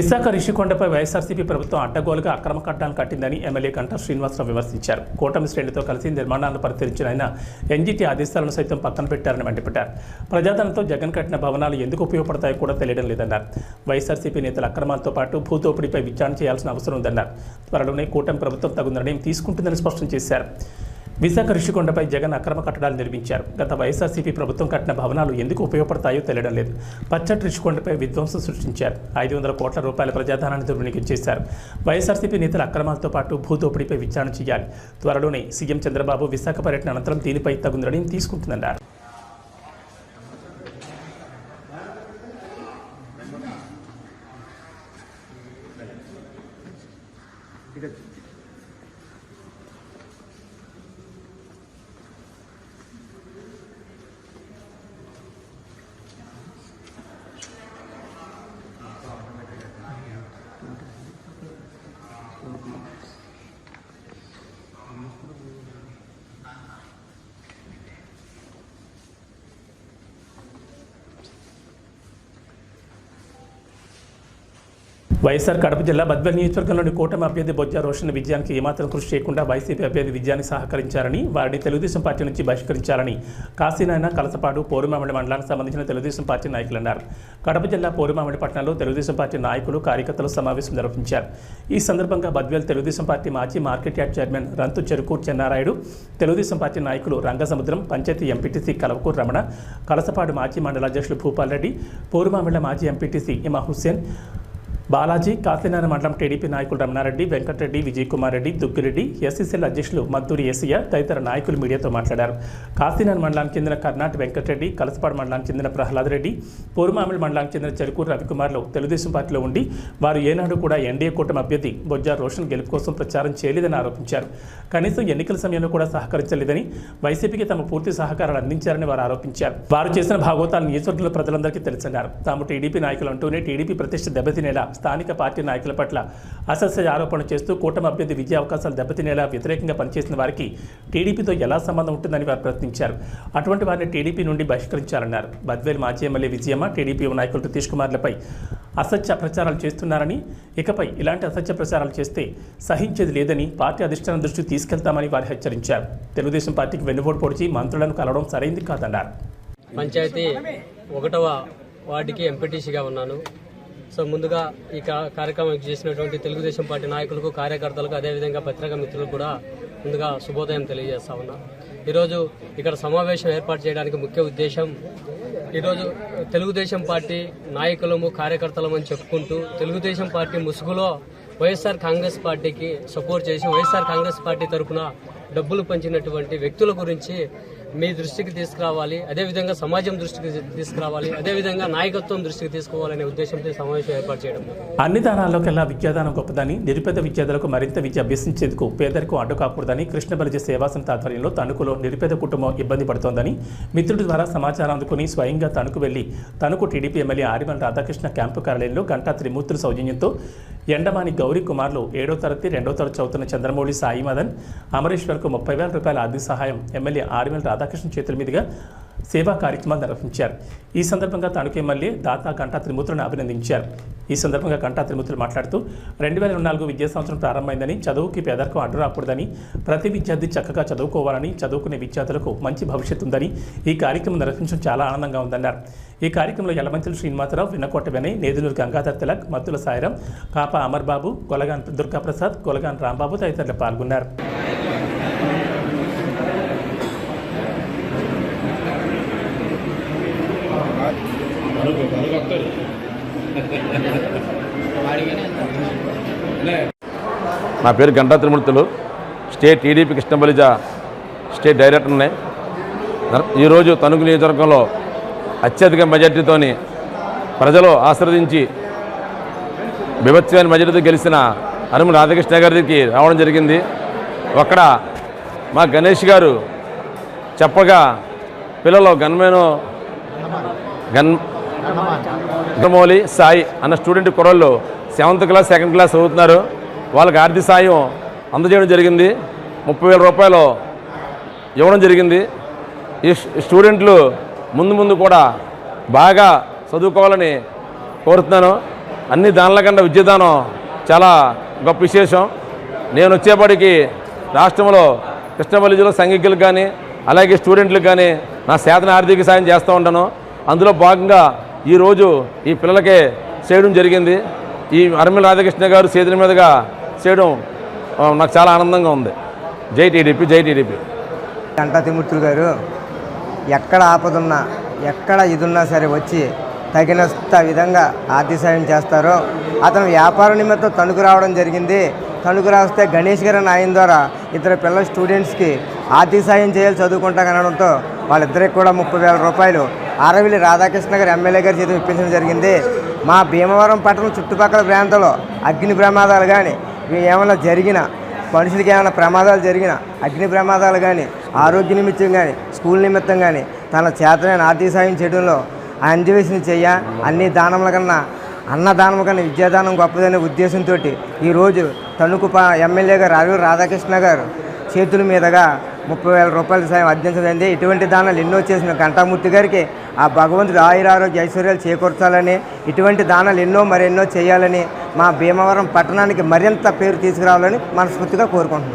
విశాఖ రిషికొండపై వైఎస్ఆర్సీపీ ప్రభుత్వం అడ్డగోలుగా అక్రమ కట్టాలు కట్టిందని ఎమ్మెల్యే కంఠ శ్రీనివాసరావు విమర్శించారు. కూటమి శ్రేణితో కలిసి నిర్మాణాలను పరిశీలించిన ఆయన ఎన్జీటీ ఆదేశాలను సైతం పక్కన పెట్టారని మండిపెట్టారు ప్రజాధనంతో జగన్ కట్టిన భవనాలు ఎందుకు ఉపయోగపడతాయో కూడా తెలియడం లేదన్నారు. వైఎస్ఆర్సీపీ నేతల అక్రమాలతో పాటు భూతోపిడిపై విచారణ చేయాల్సిన అవసరం ఉందన్నారు. త్వరలోనే కూటమి ప్రభుత్వం తగు నిర్ణయం తీసుకుంటుందని స్పష్టం చేశారు. విశాఖ ఋషికొండపై జగన్ అక్రమ కట్టడాలు నిర్మించారు. గత వైఎస్ఆర్సీపీ ప్రభుత్వం కట్టిన భవనాలు ఎందుకు ఉపయోగపడతాయో తెలియడం లేదు. పచ్చటి ఋషికొండపై విధ్వంసం సృష్టించారు. ఐదు వందల కోట్ల రూపాయల ప్రజాధనాన్ని దుర్వినియోగం చేశారు. వైఎస్ఆర్సీపీ నేతల అక్రమాలతో పాటు భూదోపిడీపై విచారణ చేయాలి. త్వరలోనే సీఎం చంద్రబాబు విశాఖ పర్యటన అనంతరం దీనిపై తగు నిర్ణయం తీసుకుంటుందన్నారు. వైఎస్ఆర్ కడప జిల్లా బద్వేల్ నియోజకవర్గంలోని కూటమి అభ్యర్థి బొజ్జా రోషన్ విజయానికి ఏమాత్రం కృషి చేయకుండా వైసీపీ అభ్యర్థి విజయానికి సహకరించారని వారిని తెలుగుదేశం పార్టీ నుంచి బహిష్కరించాలని కాశీనాయన కలసపాడు పోరుమామిడి మండలానికి సంబంధించిన తెలుగుదేశం పార్టీ నాయకులు అన్నారు. కడప జిల్లా పోరుమామిడి పట్టణంలో తెలుగుదేశం పార్టీ నాయకులు కార్యకర్తలు సమావేశం నిర్వహించారు. ఈ సందర్భంగా బద్వేల్ తెలుగుదేశం పార్టీ మాజీ market yard chairman Rantu Cherukuru Chennarayudu Telugu Desam party నాయకులు రంగసముద్రం పంచాయతీ ఎంపీటీసీ కలవకూరు రమణ కలసపాడు మాజీ మండల అధ్యక్షులు భూపాల్ రెడ్డి పోరుమామిళ్ళ మాజీ ఎంపీటీసీ ఇమా హుస్సేన్ బాలాజీ కాకినాడ మండలం టీడీపీ నాయకులు రమణారెడ్డి వెంకటరెడ్డి విజయ్ కుమార్ రెడ్డి దుగ్గిరెడ్డి ఎస్సీసీల అధ్యక్షులు మద్దూరి ఏసయ్య తదితర నాయకులు మీడియాతో మాట్లాడారు. కాకినాడ మండలానికి చెందిన కర్ణాటి వెంకటరెడ్డి కలసపాడు మండలానికి చెందిన ప్రహ్లాద్ రెడ్డి పూర్మామిడి మండలానికి చెందిన చెరుకూరు రవికుమార్లు తెలుగుదేశం పార్టీలో ఉండి వారు ఏనాడు కూడా ఎన్డీఏ కూటమి అభ్యర్థి బొజ్జా రోషన్ గెలుపు కోసం ప్రచారం చేయలేదని ఆరోపించారు. కనీసం ఎన్నికల సమయంలో కూడా సహకరించలేదని వైసీపీకి తమ పూర్తి సహకారాలు అందించారని వారు ఆరోపించారు. వారు చేసిన భాగవతాలు నియోజకవర్గంలో ప్రజలందరికీ తెలుసన్నారు. తాము టీడీపీ నాయకులు అంటూనే టీడీపీ ప్రతిష్ట దెబ్బతినేలా స్థానిక పార్టీ నాయకుల పట్ల అసస్య ఆరోపణలు చేస్తూ కూటమి అభ్యర్థి విజయ అవకాశాలు దెబ్బతినేలా వ్యతిరేకంగా పనిచేసిన వారికి టీడీపీతో ఎలా సంబంధం ఉంటుందని వారు ప్రశ్నించారు. అటువంటి వారిని టీడీపీ నుండి బహిష్కరించాలన్నారు. బద్వేలు మాజీ ఎమ్మెల్యే విజయమ్మ టీడీపీ నాయకులు నితీష్ కుమార్లపై అసత్య ప్రచారాలు చేస్తున్నారని ఇకపై ఇలాంటి అసత్య ప్రచారాలు చేస్తే సహించేది లేదని పార్టీ అధిష్టానం దృష్టికి తీసుకెళ్తామని వారు హెచ్చరించారు. తెలుగుదేశం పార్టీకి వెన్నుపోటు పొడిచి మంత్రులను కలవడం సరైంది కాదన్నారు. పంచాయతీ ఒకటవ వార్డుకి ఎంపీటీసీగా ఉన్నాను. సో ముందుగా ఈ కార్యక్రమం చేసినటువంటి తెలుగుదేశం పార్టీ నాయకులకు కార్యకర్తలకు అదేవిధంగా పత్రికా మిత్రులకు కూడా ముందుగా శుభోదయం తెలియజేస్తా ఉన్నా. ఈరోజు ఇక్కడ సమావేశం ఏర్పాటు చేయడానికి ముఖ్య ఉద్దేశం ఈరోజు తెలుగుదేశం పార్టీ నాయకులము కార్యకర్తలము అని చెప్పుకుంటూ తెలుగుదేశం పార్టీ ముసుగులో వైఎస్ఆర్ కాంగ్రెస్ పార్టీకి సపోర్ట్ చేసి వైఎస్ఆర్ కాంగ్రెస్ పార్టీ తరఫున డబ్బులు పంచినటువంటి వ్యక్తుల గురించి మీ దృష్టికి తీసుకురావాలి అదేవిధంగా సమాజం దృష్టికి తీసుకురావాలి అదేవిధంగా నాయకత్వం దృష్టికి తీసుకోవాలనే ఉద్దేశంతో సమావేశం ఏర్పాటు చేయడం. అన్ని దానాల్లోకెల్లా విద్యాదానం గొప్పదని నిరుపేద విద్యార్థులకు మరింత విద్య అభ్యసించేందుకు పేదరికం అడ్డు కాకూడదని కృష్ణ బలిజ ఆధ్వర్యంలో తణుకులో నిరుపేద కుటుంబం ఇబ్బంది పడుతోందని మిత్రుడి ద్వారా సమాచారం అందుకుని స్వయంగా తణుకు వెళ్ళి Tanuku TDP MLA Arimilli Radhakrishna camp కార్యాలయంలో గంటా త్రిమూర్తుల సౌజన్యంతో ఎండమాని గౌరీ కుమార్లు ఏడో తరగతి రెండో తరగతి చదువుతున్న చంద్రమౌళి సాయి మదన్ అమరేశ్వర్కు ముప్పై వేల రూపాయల ఆర్థిక సహాయం ఎమ్మెల్యే ఆరిమల్ రాధాకృష్ణ చేతుల మీదుగా సేవా కార్యక్రమాలు నిర్వహించారు. ఈ సందర్భంగా తణుకే మళ్ళీ దాతా గంటా త్రిమూర్తులను అభినందించారు. ఈ సందర్భంగా గంటా త్రిమూర్తులు మాట్లాడుతూ రెండు వేల నాలుగు విద్యా సంవత్సరం ప్రారంభమైందని చదువుకి పేదరికం అడ్డు రాకూడదని ప్రతి విద్యార్థి చక్కగా చదువుకోవాలని చదువుకునే విద్యార్థులకు మంచి భవిష్యత్తు ఉందని ఈ కార్యక్రమం నిర్వహించడం చాలా ఆనందంగా ఉందన్నారు. ఈ కార్యక్రమంలో యలమంతులు శ్రీనివాసరావు వినకోట వినయ్ నేదులూరు గంగాధర్ తిలక్ మత్తుల సాయిరం కాపా అమర్బాబు కొలగాన్ దుర్గాప్రసాద్ కొలగాన్ రాంబాబు తదితరులు పాల్గొన్నారు. నా పేరు Ganta Trimurthulu. State TDP Krishnabalija state డైరెక్టర్ని ఈరోజు తణుకు నియోజకవర్గంలో అత్యధిక మెజార్టీతోని ప్రజలు ఆశీర్వదించి విభత్సమైన మెజార్టీతో గెలిచిన అనుమ రాధాకృష్ణ గారికి రావడం జరిగింది. అక్కడ మా గణేష్ గారు చెప్పగా పిల్లలు గన్మేను గన్ గమౌలి సాయి అన్న స్టూడెంట్ కుర్రోళ్ళు సెవెంత్ క్లాస్ సెకండ్ క్లాస్ చదువుతున్నారు. వాళ్ళకి ఆర్థిక సాయం అందజేయడం జరిగింది. ముప్పై వేల రూపాయలు ఇవ్వడం జరిగింది. ఈ స్టూడెంట్లు ముందు ముందు కూడా బాగా చదువుకోవాలని కోరుతున్నాను. అన్ని దానిల కన్నా విద్యాదానం చాలా గొప్ప విశేషం. నేను వచ్చేప్పటికి రాష్ట్రంలో కృష్ణపల్లి జిల్లా సంఘికులకు కానీ అలాగే స్టూడెంట్లకు కానీ నా సేతన ఆర్థిక సాయం చేస్తూ ఉంటాను. అందులో భాగంగా ఈరోజు ఈ పిల్లలకే చేయడం జరిగింది. ఈ అరమిల రాధాకృష్ణ గారు చేతుల మీదుగా చేయడం నాకు చాలా ఆనందంగా ఉంది. జై టీడీపీ జై టీడీపీ. గంటా తిమూర్తులు గారు ఎక్కడ ఆపదున్నా ఎక్కడ ఇదున్నా సరే వచ్చి తగినంత విధంగా ఆర్థిక సాయం చేస్తారో అతను వ్యాపార నిమిత్తం తణుకు రావడం జరిగింది. తణుకు రాస్తే గణేష్ గారు నాయన ఆయన ద్వారా ఇద్దరు పిల్లల స్టూడెంట్స్కి ఆర్థిక సాయం చేయాలి చదువుకుంటా కనడంతో వాళ్ళిద్దరికి కూడా ముప్పై వేల రూపాయలు ఆరవిల్లి రాధాకృష్ణ గారు ఎమ్మెల్యే గారి చేతి ఇప్పించడం జరిగింది. మా భీమవరం పట్టణం చుట్టుపక్కల ప్రాంతంలో అగ్ని ప్రమాదాలు కానీ ఏమైనా జరిగిన మనుషులకి ఏమైనా ప్రమాదాలు జరిగినా అగ్ని ప్రమాదాలు కానీ ఆరోగ్య నిమిత్తం కానీ స్కూల్ నిమిత్తం కానీ తన చేతనైన ఆర్థిక సాయం చేయడంలో ఆ అంజవేసిన చెయ్య అన్ని దానముల కన్నా అన్నదానం కన్నా విద్యాదానం గొప్పదనే ఉద్దేశంతో ఈరోజు తణుకు ఎమ్మెల్యే గారు అరవి రాధాకృష్ణ గారు చేతుల మీదుగా ముప్పై వేల రూపాయల సాయం అందించదండి ఇటువంటి దానాలు ఎన్నో చేసిన ఘంటామూర్తి గారికి ఆ భగవంతుడు ఆయురారోగ్య ఐశ్వర్యాలు చేకూర్చాలని ఇటువంటి దానాలు ఎన్నో మరెన్నో చేయాలని మా భీమవరం పట్టణానికి మరింత పేరు తీసుకురావాలని మనస్ఫూర్తిగా కోరుకుంటున్నాం.